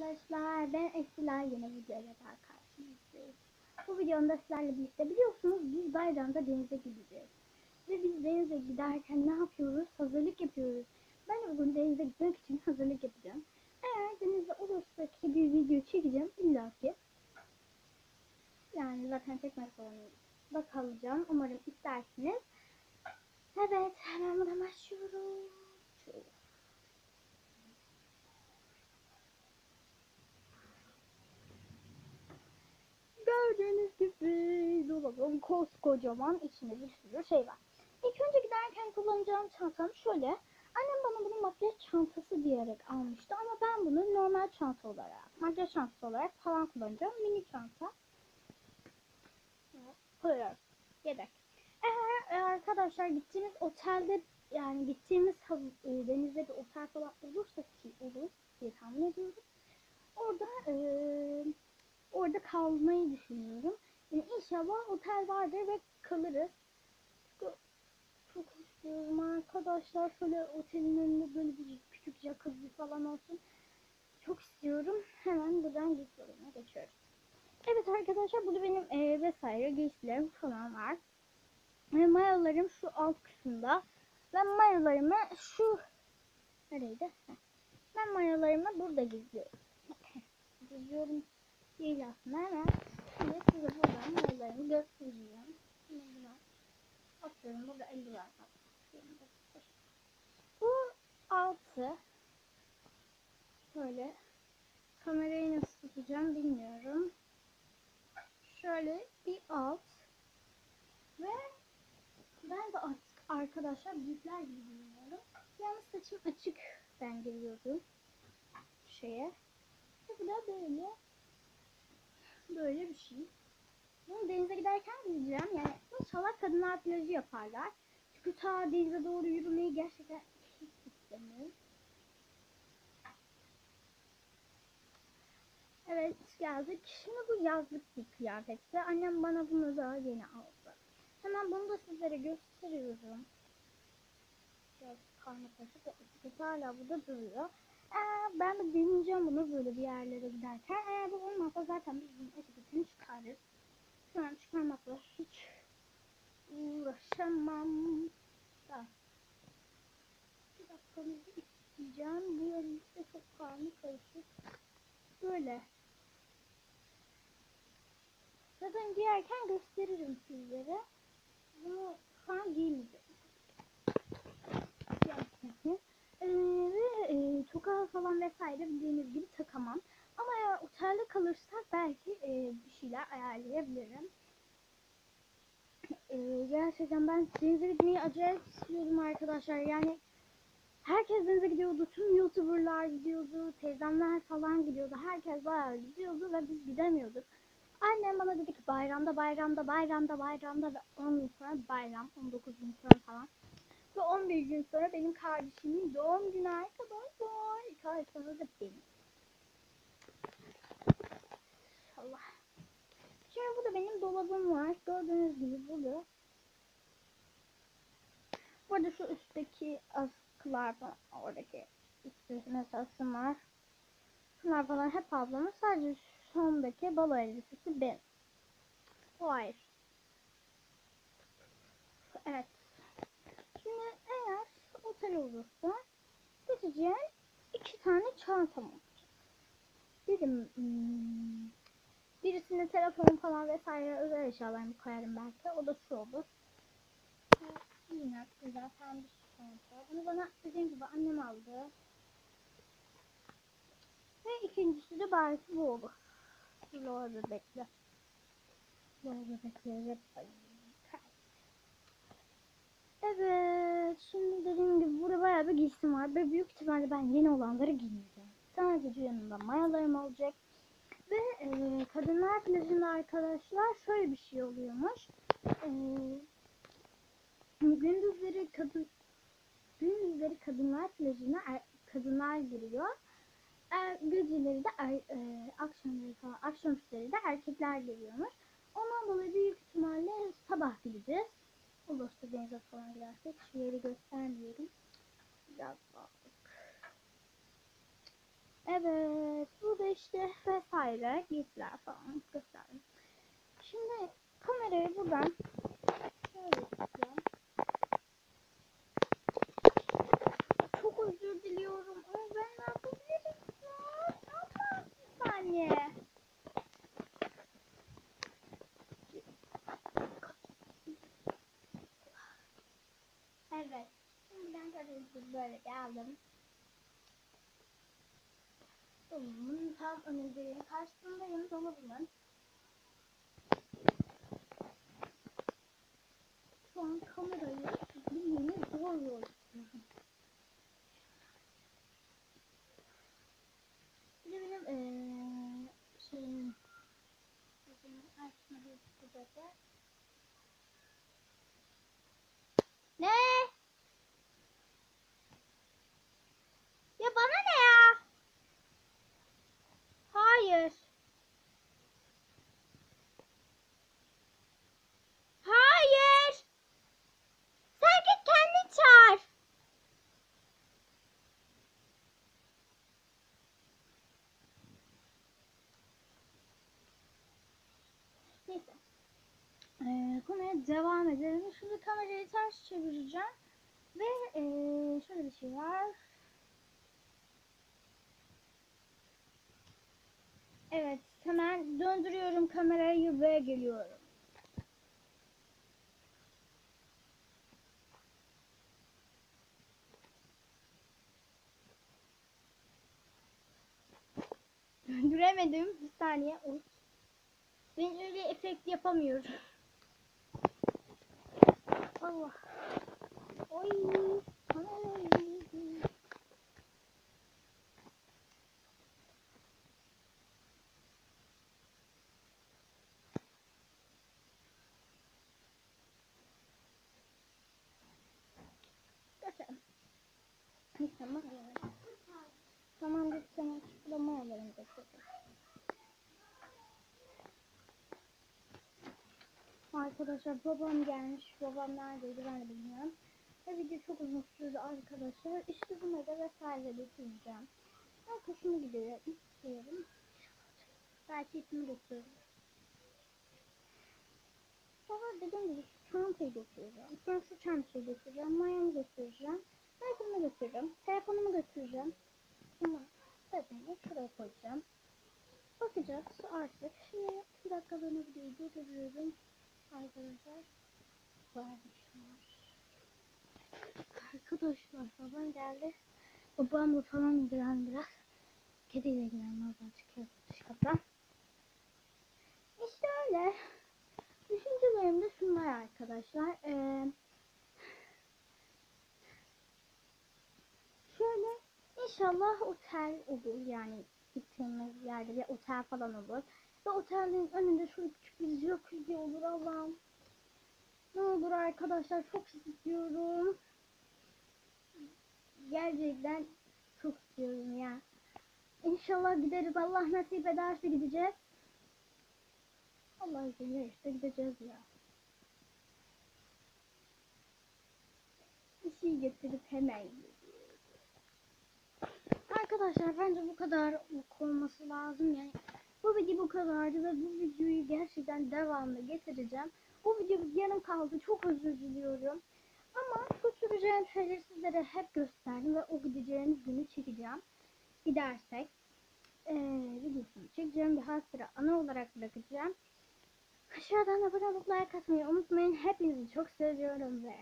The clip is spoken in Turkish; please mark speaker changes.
Speaker 1: arkadaşlar. Ben Esila yeni videoyla daha karşınızdayım. Bu videomda sizlerle birlikte biliyorsunuz biz bayramda denize gideceğiz. Ve biz denize giderken ne yapıyoruz? Hazırlık yapıyoruz. Ben bugün denize gitmek için hazırlık yapacağım. Eğer denizde olursa ki bir video çekeceğim illa ki. Yani zaten çekmek zorundayım. Bakalım. Umarım istersiniz. Evet hemen başlıyoruz. Gördüğünüz gibi dolabım koskocaman içinde bir sürü şey var. İlk önce giderken kullanacağım çantam şöyle. Annem bana bunu makyaj çantası diyerek almıştı ama ben bunu normal çanta olarak, makyaj çantası olarak falan kullanacağım. Mini çanta. Evet, Koyuyorum. Yedek. Eğer arkadaşlar gittiğimiz otelde yani gittiğimiz e, denizde bir otel falan olursa ki olur diye tahmin ediyorum. Orada e, orada kalmayı düşünüyorum. Yani inşallah otel vardır ve kalırız. Çünkü çok istiyorum arkadaşlar. Şöyle otelin önünde böyle bir küçük jacuzzi falan olsun. Çok istiyorum. Hemen buradan giysi bölümüne geçiyorum. Evet arkadaşlar burada benim e, vesaire giysilerim falan var. Ve mayolarım şu alt kısımda. Ben mayolarımı şu nereydi? Ben mayolarımı burada gizliyorum. Gizliyorum değil aslında hemen. Şimdi size buradan mayolarımı göstereceğim. Şimdi atıyorum burada eldiven var. Bu altı böyle kamerayı nasıl tutacağım bilmiyorum. Şöyle bir alt ve ben de artık arkadaşlar büyükler gibi giyiniyorum. Yalnız saçım açık ben geliyordum şeye. Bu da böyle böyle bir şey. Bunu denize giderken giyeceğim. Yani inşallah kadınlar plajı yaparlar. Çünkü ta denize doğru yürümeyi gerçekten hiç istemiyorum. Evet geldik. Şimdi bu yazlık bir kıyafetti. Annem bana bunu daha yeni aldı. Hemen bunu da sizlere gösteriyorum. Biraz karmaşık da etiketi hala burada duruyor. Ee, ben de deneyeceğim bunu böyle bir yerlere giderken. Eğer bu olmazsa zaten biz bunun etiketini çıkarırız. Şu an çıkarmakla hiç uğraşamam. Da. Bir dakikanızı isteyeceğim. Bu elimizde çok karnı karışık. Böyle. Zaten giyerken gösteririm sizlere. Bunu şu an giymeyeceğim. Gerçekten. Ee, ve e, toka falan vesaire bildiğiniz gibi takamam. Ama eğer otelde kalırsak belki e, şeyler ayarlayabilirim. E, gerçekten ben denize gitmeyi acayip istiyorum arkadaşlar. Yani herkes denize gidiyordu. Tüm youtuberlar gidiyordu. Teyzemler falan gidiyordu. Herkes bayağı gidiyordu ve biz gidemiyorduk. Annem bana dedi ki bayramda bayramda bayramda bayramda ve 10 gün sonra bayram 19 gün sonra falan. Ve 11 gün sonra benim kardeşimin doğum günü arkadaşlar. İki ay sonra da benim. İnşallah. Şimdi burada benim dolabım var. Gördüğünüz gibi burada. Burada şu üstteki askılar falan oradaki üstte mesela şunlar. Şunlar falan hep ablamın. Sadece sondaki balo elbisesi ben. O ayrı. Evet. Şimdi eğer otel olursa seçeceğim iki tane çantam olacak. Birim, hmm, birisine telefon falan vesaire özel eşyalarımı koyarım belki. O da şu olur. Yine güzel pembe bir çanta. Bunu bana dediğim gibi annem aldı. Ve ikincisi de belki bu olur. Orada bekle. Orada bekleyecek. Evet. Şimdi dediğim gibi burada bayağı bir giysim var. Ve büyük ihtimalle ben yeni olanları giymeyeceğim. Sadece yanımda mayalarım olacak. Ve e, kadınlar plajında arkadaşlar şöyle bir şey oluyormuş. E, gündüzleri kadın gündüzleri kadınlar plajına er, kadınlar giriyor. Er, geceleri de er, e, akşamları falan akşamüstleri de erkekler geliyormuş. Ondan dolayı büyük ihtimalle sabah gideceğiz. Olursa denize falan gidersek şu yeri göstermiyorum. Biraz baktık. Evet. Burada işte vesaire giysiler falan gösterdim. Şimdi kamerayı buradan şöyle tutacağım. Çok özür diliyorum ama ben ne yapabilirim ya? Ne bir saniye? Evet. Şimdi ben gördüğünüz böyle geldim. Dolabımın tam önündeyim. Karşısındayım dolabımın. Şu an kamerayı bilmeni zor yol istiyorum. Bir de benim eee şeyim bizim açmadı burada. Ne? Ya bana ne ya? Hayır. Hayır. Sen git kendin çağır. Neyse. Ee, konuya devam edelim. Şimdi kamerayı ters çevireceğim. Ve ee, şöyle bir şey var. Evet, hemen döndürüyorum kamerayı ve geliyorum. Döndüremedim. Bir saniye. Oy. Ben öyle efekt yapamıyorum. Allah. Oy. Tamam. Tamam biz sana açıklama alalım. Geçelim. Arkadaşlar babam gelmiş. Babam neredeydi ben de bilmiyorum. Ve video çok uzun sürdü arkadaşlar. İşte bunları da vesaire getireceğim. Ben hoşuma gidiyor. Belki ismi götürürüm. Sonra dediğim gibi çantayı götüreceğim. Sonra çantayı götüreceğim. Mayamı götüreceğim. Telefonumu götüreceğim. Telefonumu götüreceğim. Sonra telefonumu şuraya koyacağım. Bakacağız artık. Şimdi bir dakika ben videoyu durduruyorum. Arkadaşlar. Varmışlar. Arkadaşlar babam geldi. Babamla falan ilgilen biraz. Kediyle ilgilen oradan çıkıyor dışarıdan. İşte öyle. Düşüncelerim de şunlar arkadaşlar. Ee, şöyle inşallah otel olur yani gittiğimiz yerde bir otel falan olur. Ve otelin önünde şöyle küçük bir jacuzzi olur Allah'ım. Ne olur arkadaşlar çok istiyorum. Gerçekten çok istiyorum ya. İnşallah gideriz. Allah nasip ederse gideceğiz. Allah izin verirse gideceğiz ya. Bir şey getirip hemen. Arkadaşlar bence bu kadar olması lazım yani. Bu video bu kadardı ve bu videoyu gerçekten devamlı getireceğim. Bu video yarım kaldı. Çok özür diliyorum. Ama götüreceğim şeyleri sizlere hep gösterdim ve o gideceğimiz günü çekeceğim. Gidersek ee, videosunu çekeceğim ve hatıra ana olarak bırakacağım. Aşağıdan abone olup like atmayı unutmayın. Hepinizi çok seviyorum ve.